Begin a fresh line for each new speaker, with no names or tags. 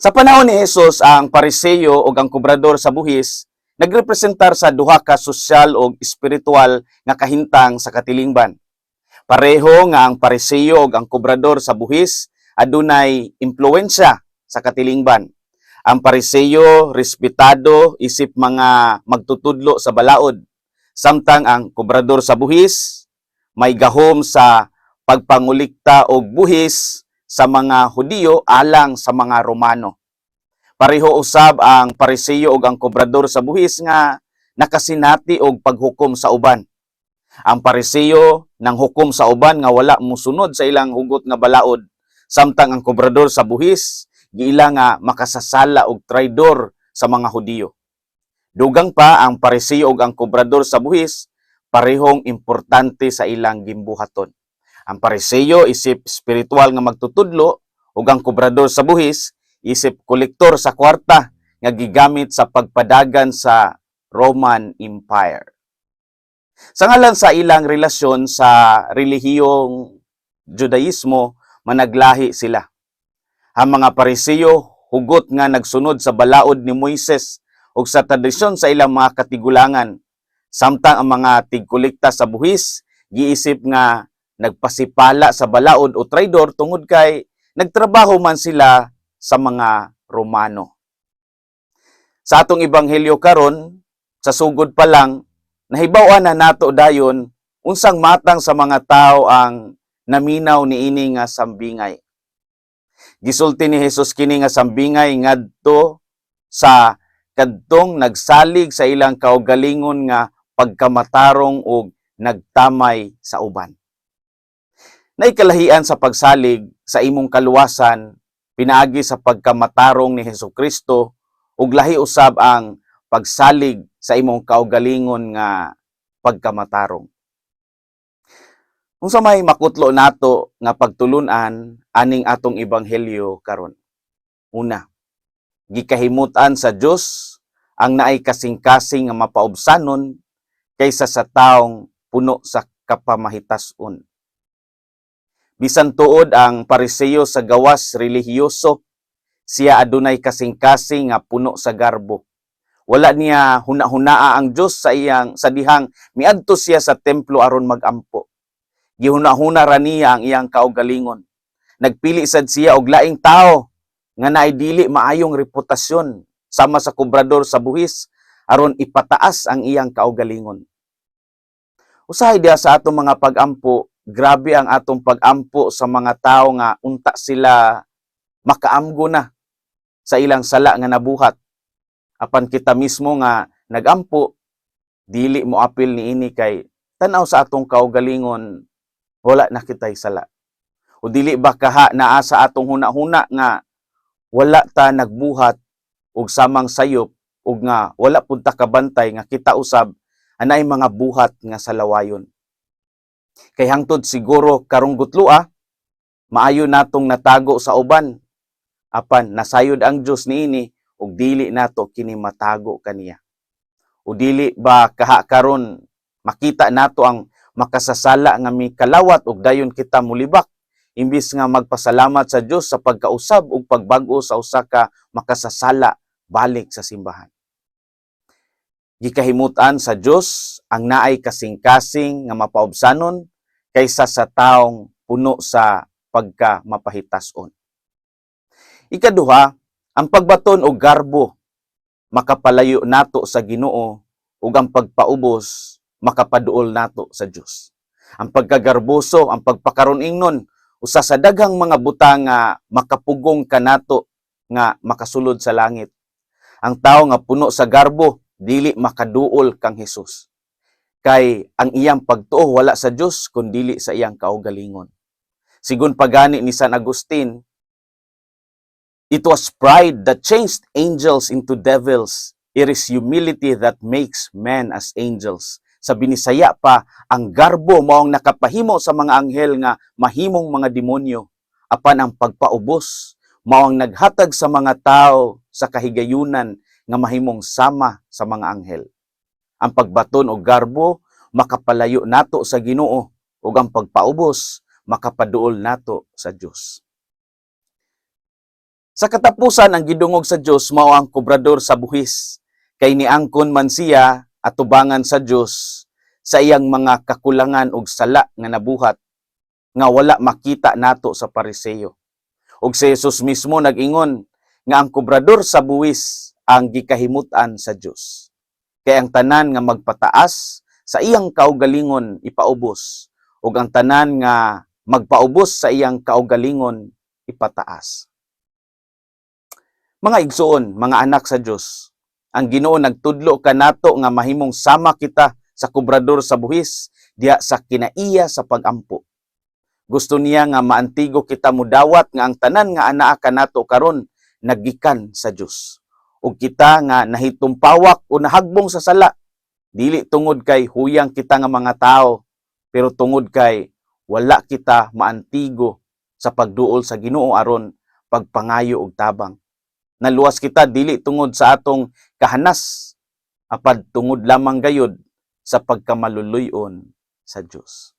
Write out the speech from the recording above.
Sa panahon ni Jesus, ang pariseyo o ang kubrador sa buhis nagrepresentar sa duha ka sosyal o espiritual nga kahintang sa katilingban. Pareho nga ang pariseyo o ang kubrador sa buhis adunay impluensya sa katilingban. Ang pariseyo respetado isip mga magtutudlo sa balaod. Samtang ang kubrador sa buhis may gahom sa pagpangulikta og buhis sa mga Hudiyo alang sa mga Romano. Pareho usab ang pariseyo ug ang kobrador sa buhis nga nakasinati og paghukom sa uban. Ang pariseyo nang hukom sa uban nga wala musunod sa ilang hugot nga balaod, samtang ang kobrador sa buhis giila nga makasasala og traidor sa mga Hudiyo. Dugang pa ang pariseyo ug ang kobrador sa buhis parehong importante sa ilang gimbuhaton. Ang pariseyo isip spiritual nga magtutudlo ug ang kobrador sa buhis isip kolektor sa kwarta nga gigamit sa pagpadagan sa Roman Empire. Sa ngalan sa ilang relasyon sa relihiyong Judaismo, managlahi sila. Ang mga pariseyo hugot nga nagsunod sa balaod ni Moises ug sa tradisyon sa ilang mga katigulangan. Samtang ang mga tigkolekta sa buhis giisip nga nagpasipala sa balaod o traidor tungod kay nagtrabaho man sila sa mga Romano. Sa atong ebanghelyo karon, sa sugod pa lang, nahibaw-an na nato dayon unsang matang sa mga tao ang naminaw ni ini nga sambingay. Gisulti ni Hesus kini nga sambingay ngadto sa kadtong nagsalig sa ilang kaugalingon nga pagkamatarong og nagtamay sa uban. Naikalahian sa pagsalig sa imong kaluwasan pinaagi sa pagkamatarong ni Hesus Kristo ug lahi usab ang pagsalig sa imong kaugalingon nga pagkamatarong. Unsa may makutlo nato nga pagtulunan aning atong ebanghelyo karon. Una, gikahimutan sa Dios ang naay kasing-kasing nga mapaubsanon kaysa sa taong puno sa kapamahitason. Bisan tuod ang pariseyo sa gawas relihiyoso, siya adunay kasing-kasing nga puno sa garbo. Wala niya huna-hunaa ang Dios sa iyang sa dihang miadto siya sa templo aron magampo. Gihuna-huna ra niya ang iyang kaugalingon. Nagpili sad siya og laing tao nga naay dili maayong reputasyon sama sa kubrador sa buhis aron ipataas ang iyang kaugalingon. Usahay diha sa atong mga pagampo, grabe ang atong pagampo sa mga tao nga unta sila makaamgo na sa ilang sala nga nabuhat. Apan kita mismo nga nagampo, dili mo apil ni ini kay tanaw sa atong kaugalingon, wala na kitay sala. O dili ba kaha naa sa atong huna-huna nga wala ta nagbuhat og samang sayop ug nga wala punta kabantay nga kita usab anay mga buhat nga salawayon. Kay hangtod siguro karong gutlua, maayo natong natago sa uban. Apan nasayod ang Dios niini ug dili nato kini matago kaniya. O dili ba kaha karon makita nato ang makasasala nga mi kalawat ug dayon kita mulibak imbis nga magpasalamat sa Dios sa pagkausab ug pagbag-o sa usa ka makasasala balik sa simbahan. Gikahimutan sa Dios ang naay kasing-kasing nga mapaubsanon kaysa sa taong puno sa pagka mapahitason. Ikaduha, ang pagbaton og garbo makapalayo nato sa Ginoo ug ang pagpaubos makapaduol nato sa Dios. Ang pagkagarboso, ang pagpakaron ingnon usa sa daghang mga butang nga makapugong kanato nga makasulod sa langit. Ang tao nga puno sa garbo dili makaduol kang Hesus. Kay ang iyang pagtuo wala sa Dios kundi sa iyang kaugalingon. Sigun pagani ni San Agustin, It was pride that changed angels into devils. It is humility that makes men as angels. Sa binisaya pa, ang garbo maong nakapahimo sa mga anghel nga mahimong mga demonyo. Apan ang pagpaubos, maong naghatag sa mga tao sa kahigayunan nga mahimong sama sa mga anghel. Ang pagbaton o garbo, makapalayo nato sa ginoo, ug ang pagpaubos, makapaduol nato sa Dios. Sa katapusan ang gidungog sa Dios mao ang kobrador sa buhis kay niangkon man siya atubangan sa Dios sa iyang mga kakulangan ug sala nga nabuhat nga wala makita nato sa pariseyo. Ug si Jesus mismo nag-ingon nga ang kobrador sa buwis ang gikahimutan sa Dios. Kay ang tanan nga magpataas sa iyang kaugalingon ipaubos ug ang tanan nga magpaubos sa iyang kaugalingon ipataas. Mga igsoon, mga anak sa Dios, ang Ginoo nagtudlo kanato nga mahimong sama kita sa kobrador sa buhis diha sa kinaiya sa pagampo. Gusto niya nga maantigo kita mudawat nga ang tanan nga anaa kanato karon nagikan sa Dios. Ug kita nga nahitumpawak o nahagbong sa sala dili tungod kay huyang kita nga mga tao pero tungod kay wala kita maantigo sa pagduol sa Ginoo aron pagpangayo og tabang. Naluwas kita dili tungod sa atong kahanas apad tungod lamang gayod sa pagkamaluluyon sa Dios.